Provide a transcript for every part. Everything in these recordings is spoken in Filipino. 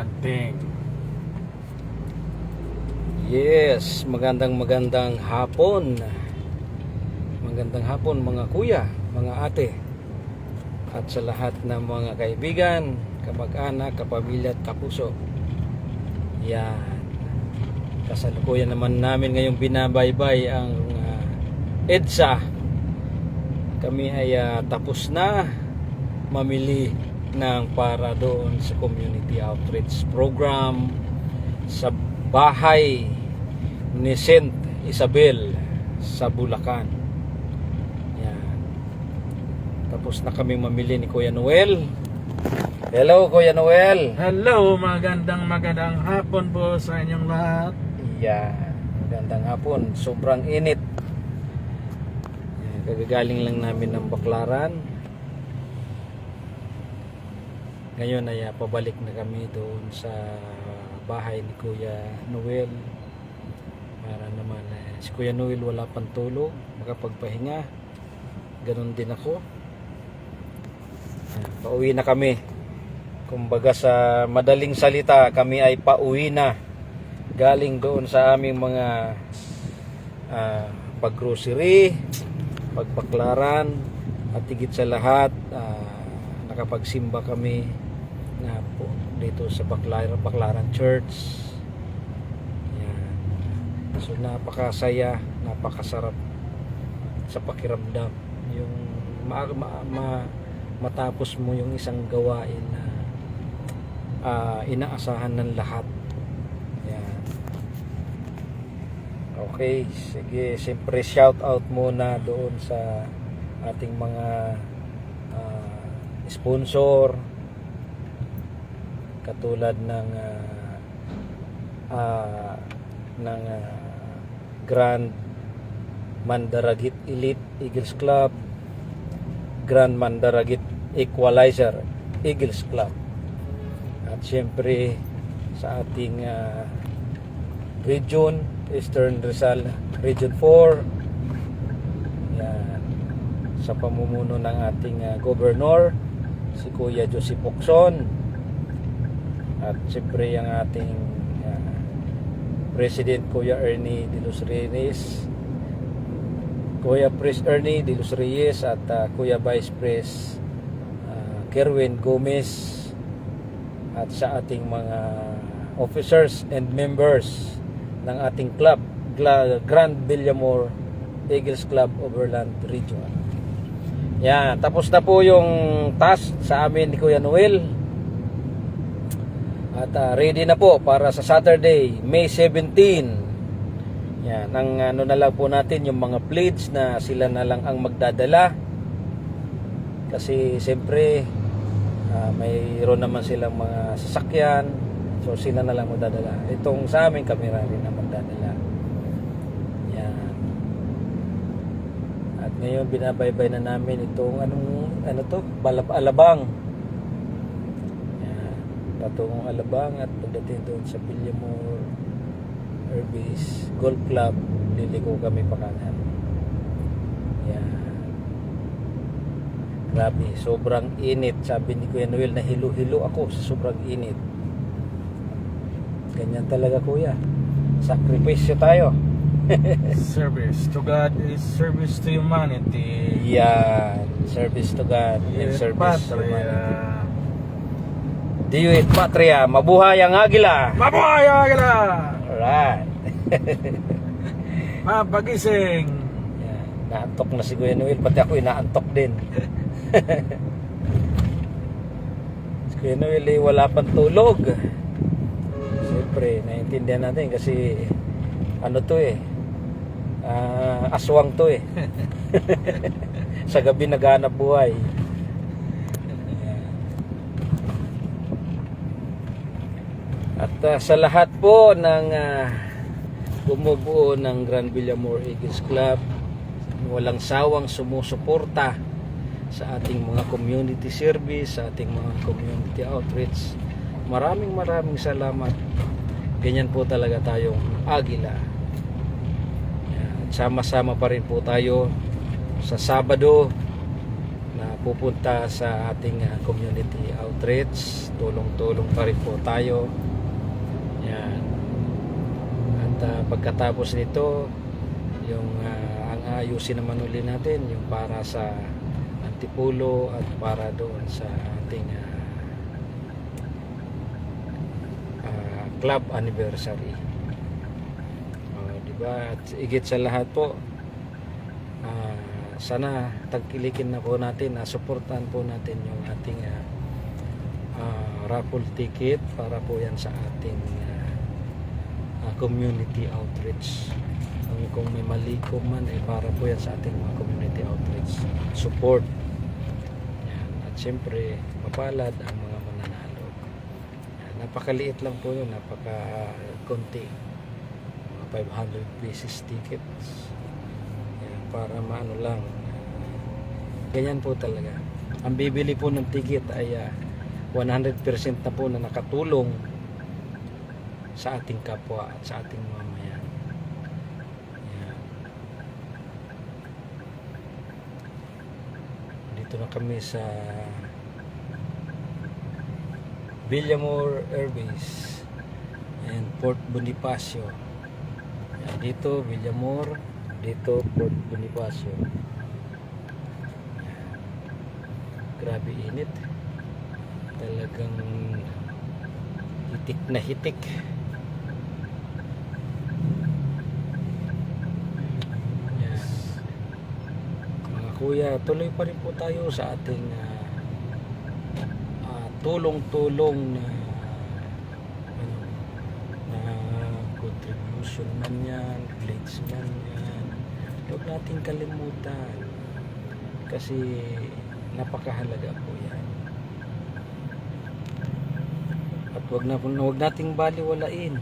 Anting. Yes, magandang magandang hapon. Magandang hapon mga kuya, mga ate. At sa lahat ng mga kaibigan, kamag-anak, kapamilya at kapuso. Yan. Kasalukuyan naman namin ngayong binabaybay ang ah, EDSA. Kami ay ah, tapos na mamili ng para doon sa community outreach program sa bahay ni Saint Isabel sa Bulacan. Yan. Tapos na kami mamili ni Kuya Noel. Hello Kuya Noel. Hello, magandang magandang hapon po sa inyong lahat. Yan. Magandang hapon. Sobrang init. Yan. Kagagaling lang namin ng Baklaran. Ngayon ay ah, pabalik na kami doon sa bahay ni Kuya Noel. Para naman eh, si Kuya Noel wala pang tulog, makapagpahinga. Ganon din ako. Pauwi na kami. Kumbaga sa madaling salita, kami ay pauwi na. Galing doon sa aming mga ah, paggrocery, pagpaklaran, at higit sa lahat, ah, nakapagsimba kami na po dito sa Baclaran, Baclaran Church. Yan. So napakasaya, napakasarap sa pakiramdam. Yung ma, ma- ma- matapos mo yung isang gawain na ah, inaasahan ng lahat. Yan. Okay, sige, siyempre shout out muna doon sa ating mga ah, sponsor katulad ng ah, ah, ng ah, Grand Mandaragit Elite Eagles Club Grand Mandaragit Equalizer Eagles Club. At syempre sa ating ah, region Eastern Rizal Region 4 yan sa pamumuno ng ating ah, governor si Kuya Jose Pocson at siyempre ang ating ah, President Kuya Ernie De Los Reyes. Kuya Pres Ernie De Los Reyes at ah, Kuya Vice Pres ah, Kerwin Gomez at sa ating mga officers and members ng ating club Grand Villamor Eagles Club Overland Region. Yan, tapos na po yung task sa amin ni Kuya Noel at ah, ready na po para sa Saturday, May 17 yan, ang ano na lang po natin yung mga plates na sila na lang ang magdadala. Kasi siyempre Ah, mayroon naman silang mga sasakyan. So sila na lang magdadala. Itong sa amin kamera rin na magdadala. Yan. At ngayon binabaybay na namin itong anong ano to? Balap alabang patungong alabang at pagdating doon sa Villamor Herbis Golf Club liliko kami pa kanan yan Grabe, sobrang init. Sabi ni Kuya Noel na hilo-hilo ako sa sobrang init. Ganyan talaga kuya. Sakripisyo tayo. Service to God is service to humanity. Yan. Service to God and service to humanity. Dio et Patria, mabuhay ang agila. Mabuhay ang agila! Alright. Mapagising! Yan. Naantok na si Kuya Noel, pati ako inaantok din. si Kuya Noel eh, wala pang tulog. Siyempre, naiintindihan natin kasi ano to eh, ah, aswang to eh. Sa gabi naghanap buhay. Yan. At ah, sa lahat po ng bumubuo ng Grand Villamor Eagles Club, walang sawang sumusuporta sa ating mga community service, sa ating mga community outreach. Maraming maraming salamat. Ganyan po talaga tayong agila. Sama-sama pa rin po tayo sa Sabado na pupunta sa ating ah, community outreach tulong-tulong pa rin po tayo. Yan. At ah, pagkatapos nito, yung ah, ang ayusin naman uli natin, yung para sa Antipulo at para doon sa ating ah, ah, club anniversary. Oh, di ba? At igit sa lahat po, ah, sana tagkilikin na po natin, na suportahan po natin yung ating ah, ah, raffle ticket para po yan sa ating ah, ah, community outreach. Kung, kung may mali ko man, eh, para po yan sa ating mga community outreach support. Yan. At siyempre, mapalad ang mga mananalo. Yan. Napakaliit lang po yun, napaka-konti. Mga 500 pieces tickets. Yan, para maano lang. Ganyan po talaga. Ang bibili po ng ticket ay ah, 100% na po na nakatulong sa ating kapwa at sa ating mamayan. Yan. Dito na kami sa Villamor Airways and Port Bonifacio. Yan, dito Villamor, dito Port Bonifacio. Yan. Grabe init. Talagang hitik na hitik. Yan. Mga kuya, tuloy pa rin po tayo sa ating ah, ah, tulong-tulong na ano, na contribution man yan, pledge man yan. Huwag natin kalimutan kasi napakahalaga po yan. At wag na wag nating baliwalain.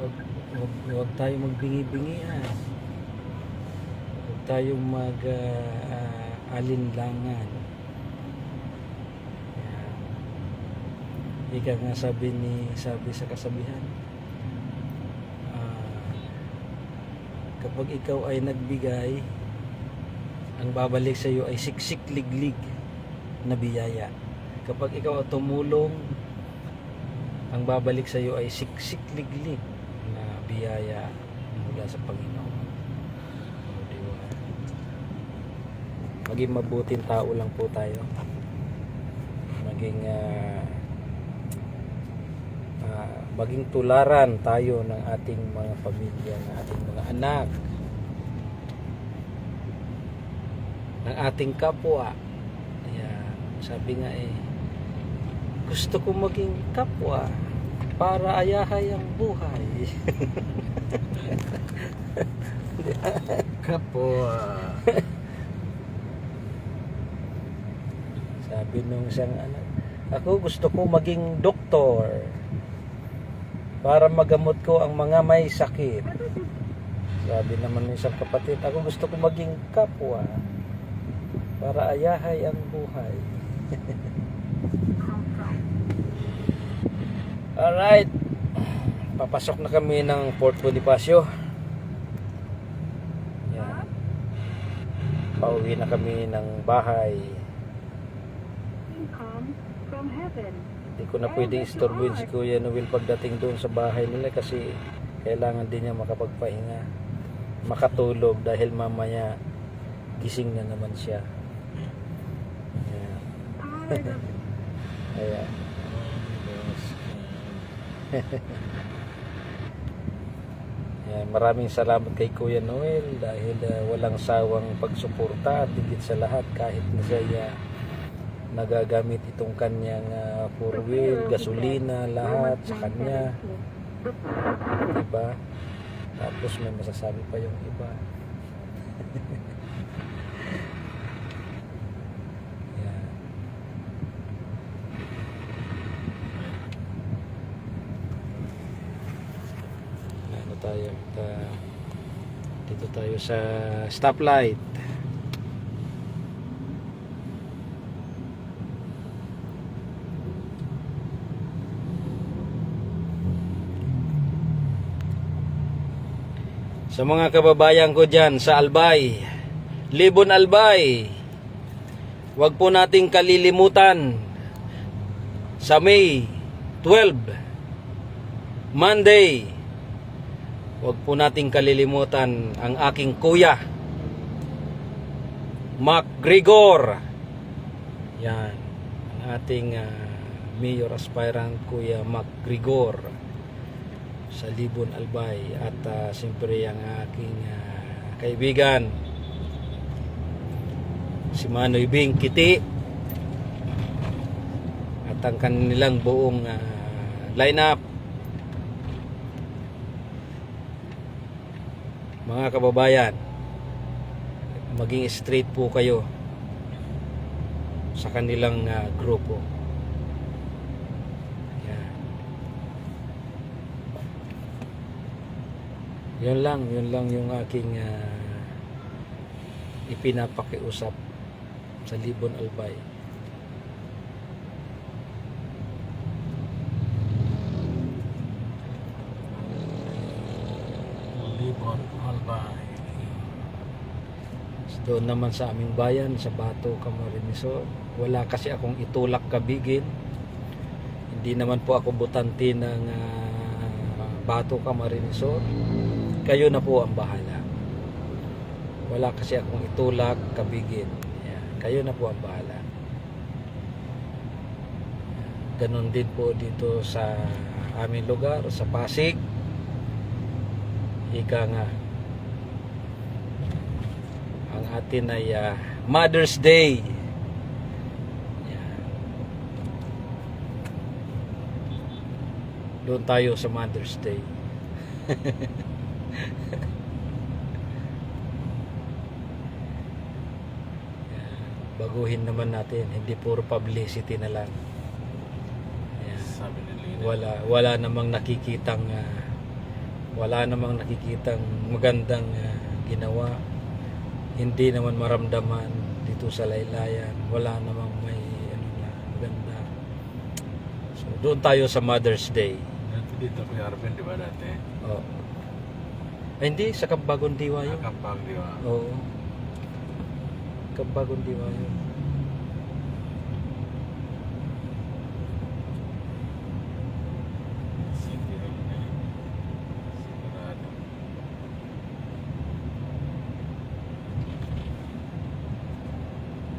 Wag, wag, wag tayo magbingi-bingihan. Tayong mag ah, alinlangan. Ika nga sabi ni sabi sa kasabihan. ah, kapag ikaw ay nagbigay, ang babalik sa iyo ay siksik liglig na biyaya. Kapag ikaw ay tumulong, ang babalik sa iyo ay siksik liglig na biyaya mula sa Panginoon. O, di ba? Maging mabuting tao lang po tayo. Maging ah, ah, maging tularan tayo ng ating mga pamilya, ng ating mga anak, ng ating kapwa. Ayan, sabi nga eh, gusto ko maging kapwa para ayahay ang buhay. Kapwa. Sabi nung isang anak, ako gusto ko maging doktor para magamot ko ang mga may sakit. Sabi naman ng isang kapatid, ako gusto ko maging kapwa para ayahay ang buhay. Alright. Papasok na kami ng Port Bonifacio. Yan. Pauwi na kami ng bahay. Hindi ko na pwede istorbuin si Kuya Noel pagdating doon sa bahay nila kasi kailangan din niya makapagpahinga. Makatulog dahil mamaya gising na naman siya. Ayan. Ayan. Ayan, maraming salamat kay Kuya Noel dahil ah, walang sawang pagsuporta at higit sa lahat kahit na siya ah, nagagamit itong kanyang ah, four wheel, gasolina, lahat sa kanya. Diba? Tapos may masasabi pa yung iba. Ayan. ano tayo ta, dito tayo sa stoplight sa mga kababayan ko dyan sa Albay Libon Albay Huwag po nating kalilimutan sa May 12, Monday. Huwag po nating kalilimutan ang aking kuya, Mac Grigor. Yan, ang ating ah, mayor aspirant kuya Mac Grigor sa Libon Albay at ah, siyempre ang aking ah, kaibigan si Manoy Bing Kiti. At ang kanilang buong ah, lineup. Mga kababayan maging straight po kayo sa kanilang ah, grupo yan yun lang yun lang yung aking ah, ipinapakiusap sa Libon Albay. Libon Albay. doon naman sa aming bayan sa Bato, Camarines. Wala kasi akong itulak kabigin. Hindi naman po ako butante ng ah, Bato, Camarines kayo na po ang bahala wala kasi akong itulak kabigin Yan. kayo na po ang bahala ganon din po dito sa aming lugar sa Pasig ika nga ang atin ay ah, Mother's Day. Doon tayo sa Mother's Day. Baguhin naman natin, hindi puro publicity na lang. Yan Sabi ni wala wala namang nakikitang ah, wala namang nakikitang magandang ah, ginawa. Hindi naman maramdaman dito sa laylayan. Wala namang may ano na maganda. So doon tayo sa Mother's Day. Dati dito kay Arvin, di ba dati? oh. Ay, hindi sa Kabagong Diwa yun Akampag, di ba? oo Kabagong Diwa yun.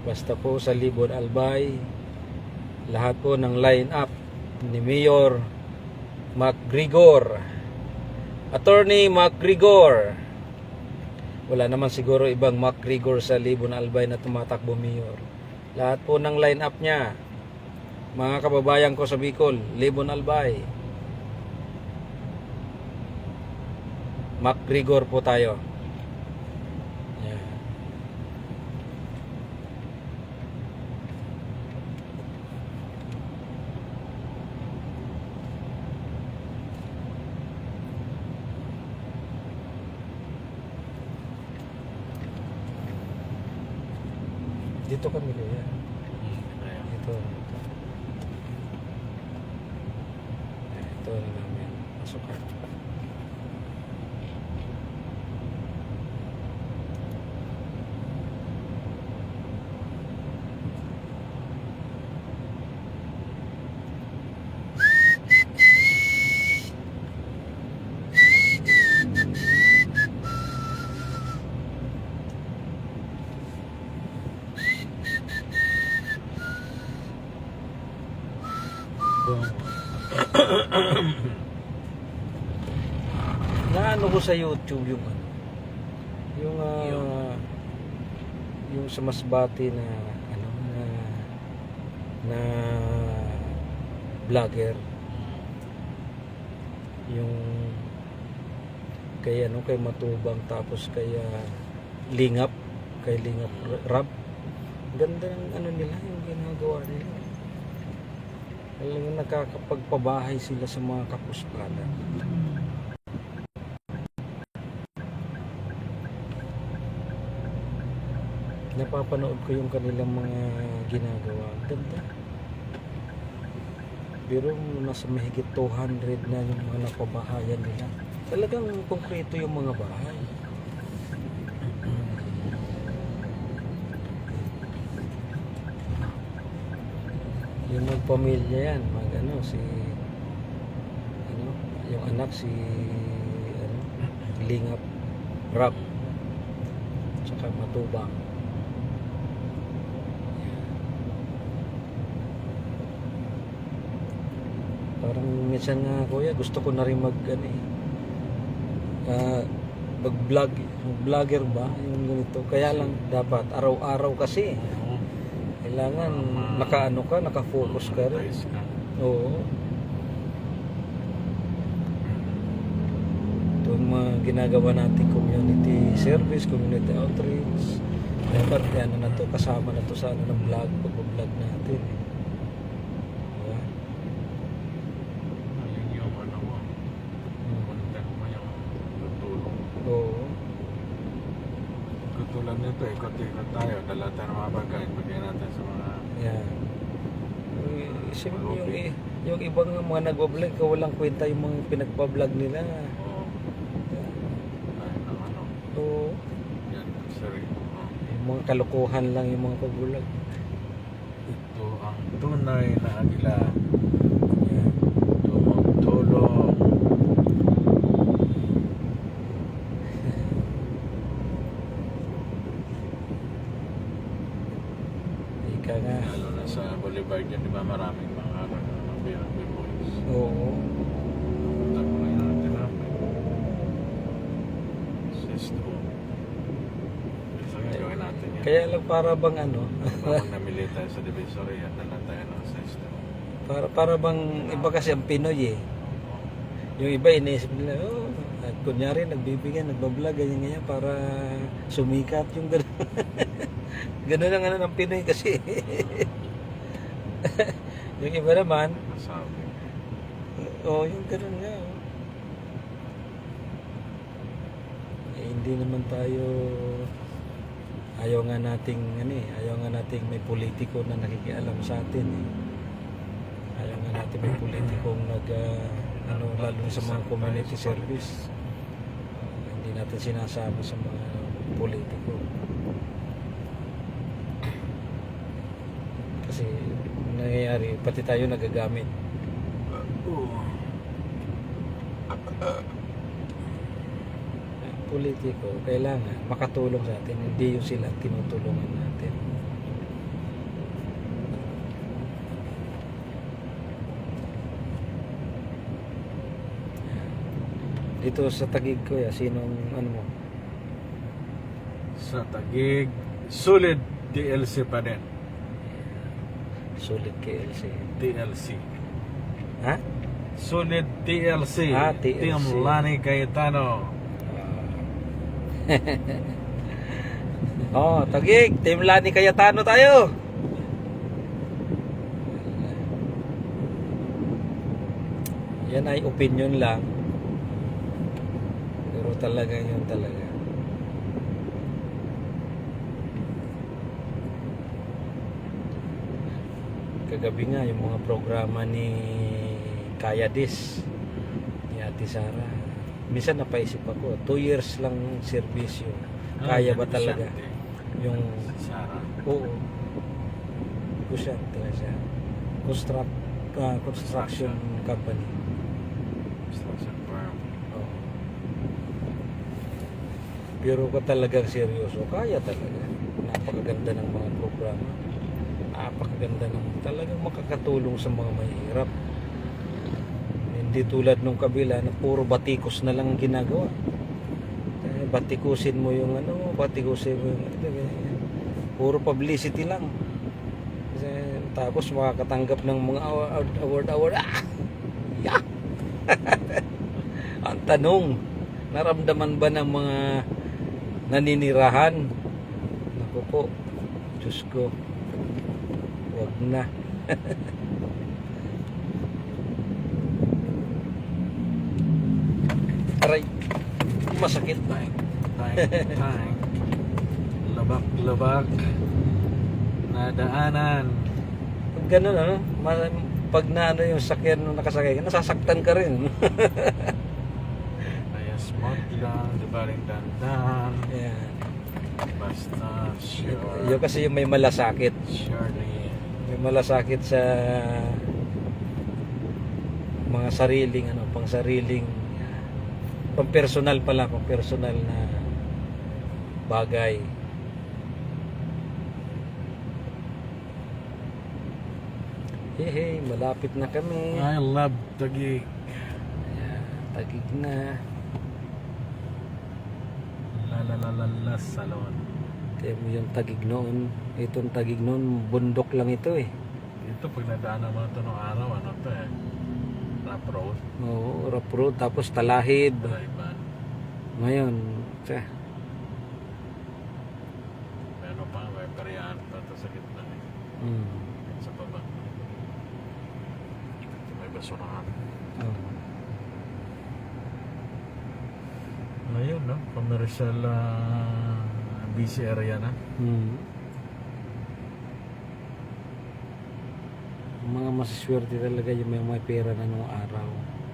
Basta po sa Libon Albay, lahat po ng line up ni Mayor MacGregor. Attorney MacGregor. Wala naman siguro ibang MacGregor sa Libon Albay na tumatakbo mayor. Lahat po ng line up niya. Mga kababayan ko sa Bicol, Libon Albay. MacGregor po tayo. Yan. Dito kami kuya. Hmm, kaya. Ito. Ito. Ito na namin. Masukan. Ko sa YouTube yung ano, yung ah, Yung- yung sa Masbate na ano na na vlogger. Yung kay ano kay Matubang tapos kay ah, Lingap kay Lingap Rab ganda ng ano nila yung ginagawa nila. Alam mo nakakapagpabahay sila sa mga kapuspada napapanood ko yung kanilang mga ginagawa. Ang ganda. Pero nasa mahigit 200 na yung mga napabahayan nila. Talagang konkreto yung mga bahay. Yung magpamilya yan, mag ano, si, ano, yung anak si, ano, Lingap, Rap, tsaka Matubang. Parang minsan nga kuya, gusto ko na rin mag, ano eh, ah, mag-vlog, vlogger ba, yung ganito. Kaya lang dapat araw-araw kasi. Oo. Kailangan nakaano ka, nakafocus ka rin. Oo. Ito yung mga ginagawa natin community service, community outreach. Dapat ano na to, kasama na to sa ano ng vlog, pag-vlog natin. Diba? Ayun yung ano mo. Hmm. Content mo yung tutulong. Oo. Nito, ikot-ikot tayo. Dala tayo ng mga pagkain. Bigyan natin sa mga... Yan. Eh, Siyempre yung, i- yung ibang mga nagbablog, walang kwenta yung mga pinagbablog nila. Oo. Tayo ng ano. Oo. Yan, sir. Oo. Yung mga kalokohan lang yung mga pagbulag. Ito ang tunay na agila. Yan. Tumutulong. Nga. Lalo na sa Boulevard yan, di ba maraming mga ano, mga boys. Oo. Punta ko ngayon natin namin. Sesto. So yun, gawin natin yan. Kaya lang para bang ano, Kapag namili tayo sa divisory, yan dala tayo ng sesto. para para bang iba kasi ang Pinoy eh. Yung iba iniisip nila, oh, at kunyari nagbibigyan, nagbablog, ganyan ganyan para sumikat yung gano'n. gano'n ang ano ng Pinoy kasi. yung iba naman, Masabi. oh, yung gano'n nga. Oh. Eh, hindi naman tayo ayaw nga nating ano eh, ayaw nga nating may politiko na nakikialam sa atin eh. Ayaw nga natin may politikong nag ah, ano lalo na sa mga community service. Hindi natin sinasama sa mga politiko. Kasi nangyayari, pati tayo nagagamit. Politiko, kailangan makatulong sa atin, hindi yung sila tinutulungan natin. Dito sa tagig ko, ya, sinong ano mo? Sa Tagig, solid TLC pa din. Sulit KLC. TLC. Ha? Solid TLC. Ah, TLC. Team Lani Cayetano. oh, tagig, Team Lani Cayetano tayo. Yan ay opinion lang. Pero talaga yun talaga. Kagabi nga yung mga programa ni Kaya Dis ni Ate Sara. Minsan napaisip ako, two years lang servisyo. Kaya ba talaga? Yung Sarah. Oo. Kusyante na siya. Construct, ah, construction company. Construction firm. Oo. Pero ka talagang seryoso, kaya talaga. Napakaganda ng mga programa. Napakaganda ng talagang makakatulong sa mga mahirap. Hindi tulad nung kabila na puro batikos na lang ang ginagawa. Eh, batikusin mo yung ano, batikusin mo yung ano, ganyan. Puro publicity lang. Tapos makakatanggap ng mga award award, award. Ah! Yeah! ang tanong, naramdaman ba ng mga naninirahan? Naku po, Diyos ko, na. Aray, masakit. Tank. Tank. Tank. Labak. Labak. Nadaanan. Pag ganun, ano, pag na ano yung sakyan nung nakasakay ka, nasasaktan ka rin. Kaya smart lang. Di ba rin dandan. Yan. Basta sure. Yung kasi yung may malasakit. Surely. May malasakit sa mga sariling ano, pang sariling pang personal pala, pang personal na bagay. Hey, hey, malapit na kami. I love Taguig. Ayan, tagig na. La la la la la salon. Kaya mo yung tagig noon. Itong tagig noon, bundok lang ito eh. Ito pag nadaanan mo ito nung araw, ano to eh? Rap road. Oo, rough road, tapos talahib. Drive Ngayon, tsa, Meron pa, may peryahan pa ito sa gitna eh. mm, Sa baba. Ito may basurahan. oh, Ngayon, no? Commercial ah, busy area na. mm. Ang mga masaswerte talaga yung may may pera na nung araw.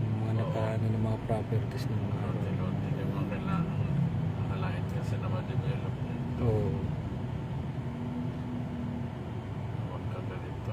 Yung mga nakaano ng mga properties ng mga araw. Konti-konti yung mga kailangan. Nakalain kasi na ma-develop. Oo. Huwag ka ganito.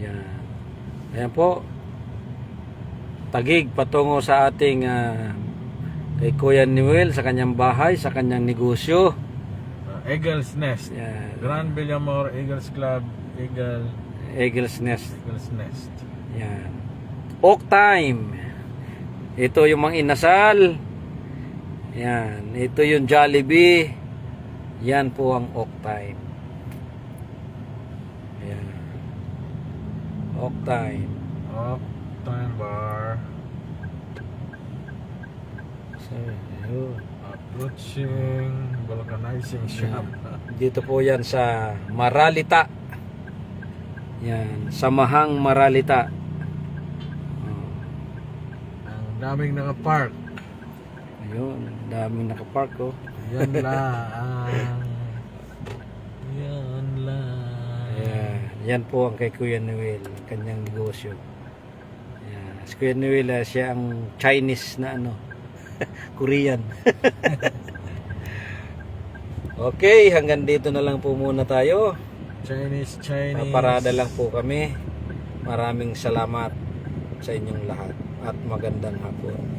Ayan. Ayan po. Tagig patungo sa ating ah, kay Kuya Noel sa kanyang bahay, sa kanyang negosyo. Uh, Eagle's Nest. Ayan. Grand Villamor Eagles Club. Eagle. Eagle's Nest. Eagle's Nest. Yan. Oak time. Ito yung mga inasal. Yan. Ito yung Jollibee. Yan po ang oak time. Yan. Up Time Bar. So, yun. Approaching vulcanizing shop. Dito po yan sa Maralita. Yan. Samahang Maralita. Ang daming naka-park. Ayun. Daming nakapark oh. Yan lang. Yan Yan po ang kay Kuya Noel, kanyang negosyo. Ayan. Si Kuya Noel, ah, siya ang Chinese na ano, Korean. okay, hanggang dito na lang po muna tayo. Chinese, Chinese. Parada lang po kami. Maraming salamat sa inyong lahat at magandang hapon.